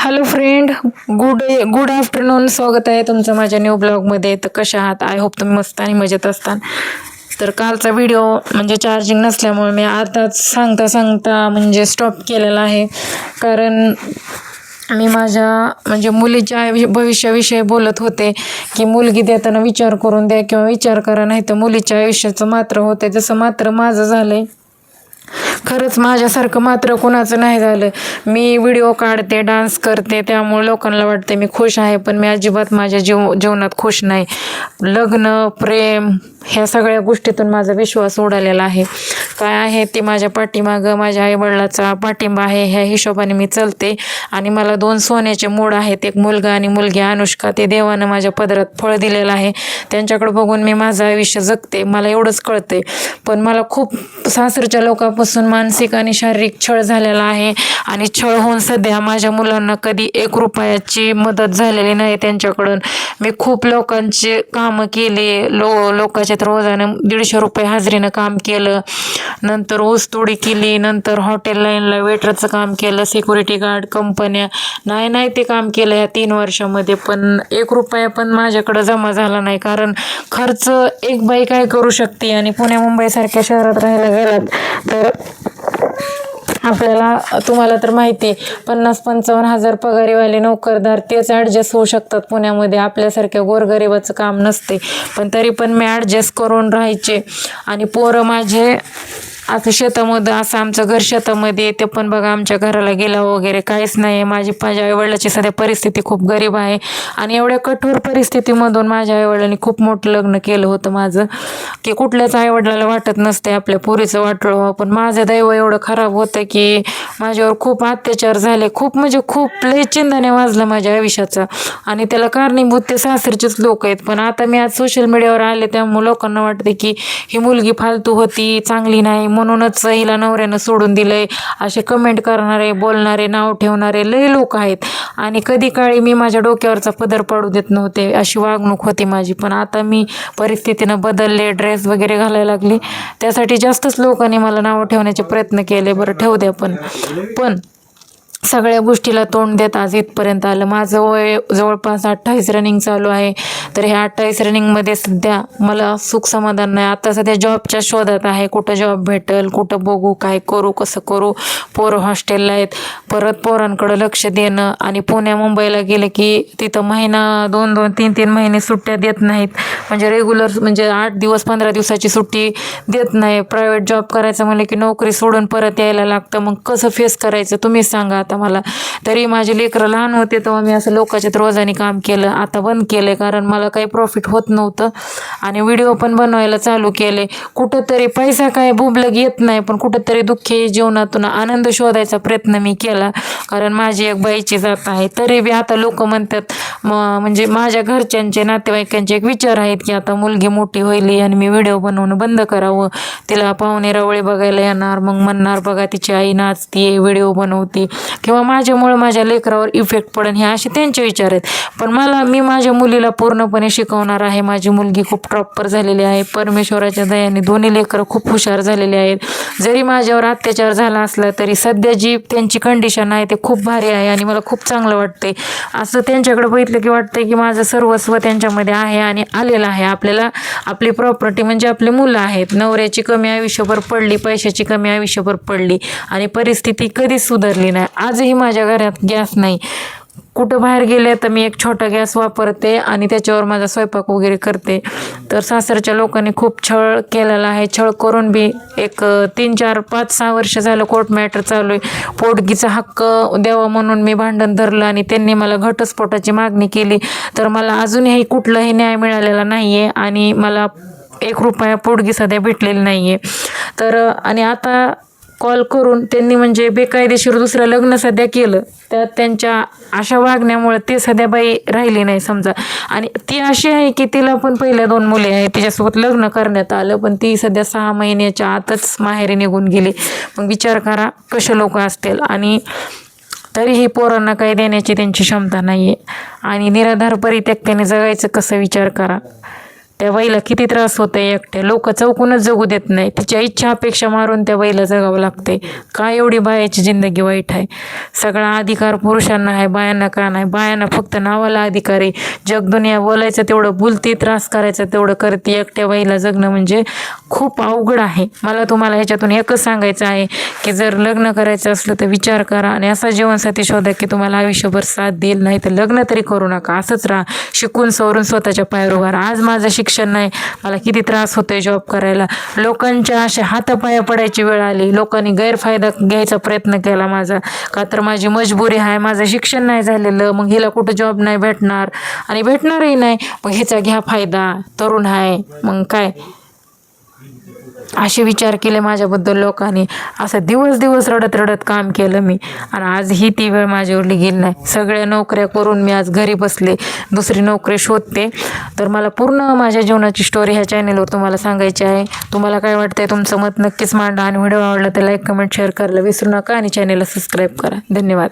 Hello friend good good afternoon स्वागत आहे तुमचं माझ्या न्यू ब्लॉगमध्ये तर कशा आहात? आय होप तुम्ही मस्त आणि मजेत असताल. तर कालचा व्हिडिओ म्हणजे चार्जिंग नसल्यामुळे मी आताच सांगता सांगता म्हणजे स्टॉप केलेला आहे. कारण मी माझ्या म्हणजे मुलीच्या आयुष्य- भविष्याविषयी बोलत होते की मुलगी देताना विचार करून द्या किंवा विचार करा नाही तर मुलीच्या आयुष्याचं मात्र होते जसं मात्र माझं झालं आहे खरंच माझ्यासारखं मात्र कुणाचं नाही झालं. मी व्हिडिओ काढते डान्स करते त्यामुळे लोकांना वाटते मी खुश आहे पण मी अजिबात माझ्या जीव जीवनात खुश नाही. लग्न प्रेम ह्या सगळ्या गोष्टीतून माझा विश्वास उडालेला आहे. काय आहे ते माझ्या पाठीमागं माझ्या आईवडिलाचा पाठिंबा आहे ह्या हिशोबाने मी चलते. आणि मला दोन सोन्याचे मूड आहेत एक मुलगा आणि मुलगी. अनुष्का ते देवानं माझ्या पदरात फळ दिलेलं आहे. त्यांच्याकडे बघून मी माझं आयुष्य जगते मला एवढंच कळते पण मला खूप सासरच्या लोकांपासून मानसिक आणि शारीरिक छळ झालेला आहे. आणि छळ होऊन सध्या माझ्या मुलांना कधी एक रुपयाची मदत झालेली नाही त्यांच्याकडून. मी खूप लोकांचे कामं केली. लो लोकांच्यात रोजानं दीडशे रुपये हाजरीनं काम केलं. नंतर ऊसतोडी केली. नंतर हॉटेल लाईनला वेटरचं काम केलं. सिक्युरिटी गार्ड कंपन्या. नाही नाही ते काम केलं या तीन वर्षामध्ये. पण एक रुपया पण माझ्याकडं जमा झाला नाही. कारण खर्च एक बाई काय करू शकते? आणि पुणे मुंबईसारख्या शहरात राहायला गेलात तर आपल्याला तुम्हाला तर माहिती आहे पन्नास पंचावन्न हजार पगारीवाले नोकरदार तेच ॲडजस्ट होऊ शकतात पुण्यामध्ये. आपल्यासारख्या गोरगरिबाचं काम नसते. पण तरी पण मी ॲडजस्ट करून राहायचे. आणि पोरं माझे आता शेतामध्ये असं आमचं घर शेतामध्ये ते पण बघा आमच्या घराला गेला वगैरे काहीच नाही आहे माझी माझ्या आईवडिलाची सध्या परिस्थिती खूप गरीब आहे. आणि एवढ्या कठोर परिस्थितीमधून माझ्या आईवडिलांनी खूप मोठं लग्न केलं होतं माझं. की कुठल्याच आईवडिलाला वाटत नसते आपल्या पुरीचं वाटलं व्हावं. पण माझं दैव एवढं खराब होतं की माझ्यावर खूप अत्याचार झाले. खूप म्हणजे खूप लय चिंताने वाजलं माझ्या आयुष्याचं. आणि त्याला कारणीभूत ते सासरचेच लोक आहेत. पण आता मी आज सोशल मीडियावर आले त्यामुळे लोकांना वाटते की ही मुलगी फालतू होती चांगली नाही म्हणूनच हिला नवऱ्यानं सोडून दिलंय. असे कमेंट करणारे बोलणारे नाव ठेवणारे लय लोक आहेत. आणि कधी काळी मी माझ्या डोक्यावरचा पदर पडू देत नव्हते अशी वागणूक होती माझी. पण आता मी परिस्थितीनं बदलले ड्रेस वगैरे घालायला लागले. त्यासाठी जास्तच लोकांनी मला नावं ठेवण्याचे प्रयत्न केले. बरं ठेवू द्या पण. पण सगळ्या गोष्टीला तोंड देत आज इथपर्यंत आलं. माझं वय जवळपास अठ्ठावीस रनिंग चालू आहे. तर ह्या अठ्ठावीस रनिंगमध्ये सध्या मला सुख समाधान नाही. आता सध्या जॉबच्या शोधात आहे. कुठं जॉब भेटेल कुठं बघू काय करू कसं करू? पोरं हॉस्टेलला आहेत. परत पोरांकडं लक्ष देणं आणि पुण्या मुंबईला गेलं की तिथं महिना दोन दोन तीन तीन महिने सुट्ट्या देत नाहीत. म्हणजे रेग्युलर म्हणजे आठ दिवस पंधरा दिवसाची सुट्टी देत नाही. प्रायव्हेट जॉब करायचं म्हणलं की नोकरी सोडून परत यायला लागतं. मग कसं फेस करायचं? तुम्हीच सांगा. आता मला तरी माझे लेकरं लहान होते तेव्हा मी असं लोकांच्यात रोजाने काम केलं आता बंद केलं कारण मला काही प्रॉफिट होत नव्हतं. आणि व्हिडिओ पण बनवायला चालू केले कुठंतरी पैसा काय बुबलग येत नाही पण कुठंतरी दुःखी जीवनातून. आनंद शोधायचा प्रयत्न मी केला कारण माझी एक बाईची जात आहे. तरी बी आता लोक म्हणतात म म्हणजे माझ्या घरच्यांचे नातेवाईकांचे एक विचार आहेत की आता मुलगी मोठी होईल आणि मी व्हिडिओ बनवणं बंद करावं. तिला पाहुणे रवळे बघायला येणार मग म्हणणार बघा तिची आई नाचते व्हिडिओ बनवते. किंवा माझ्यामुळं माझ्या लेकरावर इफेक्ट पडेल हे असे त्यांचे विचार आहेत. पण मला मी माझ्या मुलीला पूर्णपणे शिकवणार आहे. माझी मुलगी खूप प्रॉपर झालेली आहे. परमेश्वराच्या दयाने दोन्ही लेकरं खूप हुशार झालेले आहेत. जरी माझ्यावर अत्याचार झाला असला तरी सध्या जी त्यांची कंडिशन आहे ते खूप भारी आहे आणि मला खूप चांगलं वाटते असं त्यांच्याकडे बघितलं की वाटतं की माझं सर्वस्व त्यांच्यामध्ये आहे आणि आलेलं आहे. आपल्याला आपली प्रॉपर्टी म्हणजे आपली मुलं आहेत. नवऱ्याची कमी आयुष्यभर पडली पैशाची कमी आयुष्यभर पडली आणि परिस्थिती कधीच सुधारली नाही. आजही माझ्या घरात गॅस नाही. कुठं बाहेर गेले तर मी एक छोटा गॅस वापरते आणि त्याच्यावर माझा स्वयंपाक वगैरे करते. तर सासरच्या लोकांनी खूप छळ केलेला आहे. छळ करून बी एक तीन चार पाच सहा वर्ष झालं कोर्ट मॅटर चालू आहे. पोटगीचा हक्क द्यावा म्हणून मी भांडण धरलं आणि त्यांनी मला घटस्फोटाची मागणी केली. तर मला अजूनही कुठलाही न्याय मिळालेला नाही आहे आणि मला एक रुपया पोटगी सध्या भेटलेली नाही आहे तर आणि आता कॉल करून त्यांनी म्हणजे बेकायदेशीर दुसरं लग्न सध्या केलं. तर त्यांच्या अशा वागण्यामुळे ते सध्या बाई राहिली नाही समजा. आणि ती अशी आहे की तिला पण पहिल्या दोन मुले आहेत. तिच्यासोबत लग्न करण्यात आलं पण ती सध्या सहा महिन्याच्या आतच माहेरी निघून गेली. मग विचार करा कसे लोक असतील. आणि तरीही पोरांना काही देण्याची त्यांची क्षमता नाही आहे आणि निराधार परित्याग त्याने जगायचं कसं विचार करा. त्या बाईला किती त्रास होते एकट्या. लोक चौकूनच जगू देत नाही. तिच्या इच्छा अपेक्षा मारून त्या बाईला जगावं लागते का एवढी बायाची जिंदगी वाईट आहे? सगळा अधिकार पुरुषांना आहे बायांना का नाही? बायांना फक्त नावाला अधिकार आहे. जग दुनिया बोलायचं तेवढं बोलते त्रास करायचं तेवढं करते. एकट्या बाईला जगणं म्हणजे खूप अवघड आहे. मला तुम्हाला ह्याच्यातून एकच सांगायचं आहे की जर लग्न करायचं असलं तर विचार करा आणि असा जीवनसाथी शोधा की तुम्हाला आयुष्यभर साथ देईल. नाही तर लग्न तरी करू नका. असंच राहा. शिकून सवरून स्वतःच्या पायावर उभा आज माझं शिक्षण शिक्षण नाही. मला किती त्रास होतोय जॉब करायला. लोकांच्या अशा हातापाया पडायची वेळ आली. लोकांनी गैरफायदा घ्यायचा प्रयत्न केला माझा. का तर माझी मजबुरी आहे माझं शिक्षण नाही झालेलं. मग हिला कुठं जॉब नाही भेटणार? आणि भेटणारही नाही. मग ह्याचा घ्या फायदा. तरुण आहे मग काय? असे विचार केले माझ्याबद्दल लोकांनी. असं दिवस दिवस रडत रडत काम केलं मी. आणि आज ही ती वेळ माझ्यावरली गेली नाही. सगळ्या नोकऱ्या करून मी आज घरी बसले. दुसरी नोकरी शोधते. तर मला पूर्ण माझ्या जीवनाची स्टोरी ह्या चॅनेलवर तुम्हाला सांगायची आहे. तुम्हाला काय वाटतंय तुमचं मत नक्कीच मांडा. आणि व्हिडिओ आवडला तर लाईक कमेंट शेअर करायला विसरू नका. आणि चॅनेलला सबस्क्राईब करा. धन्यवाद.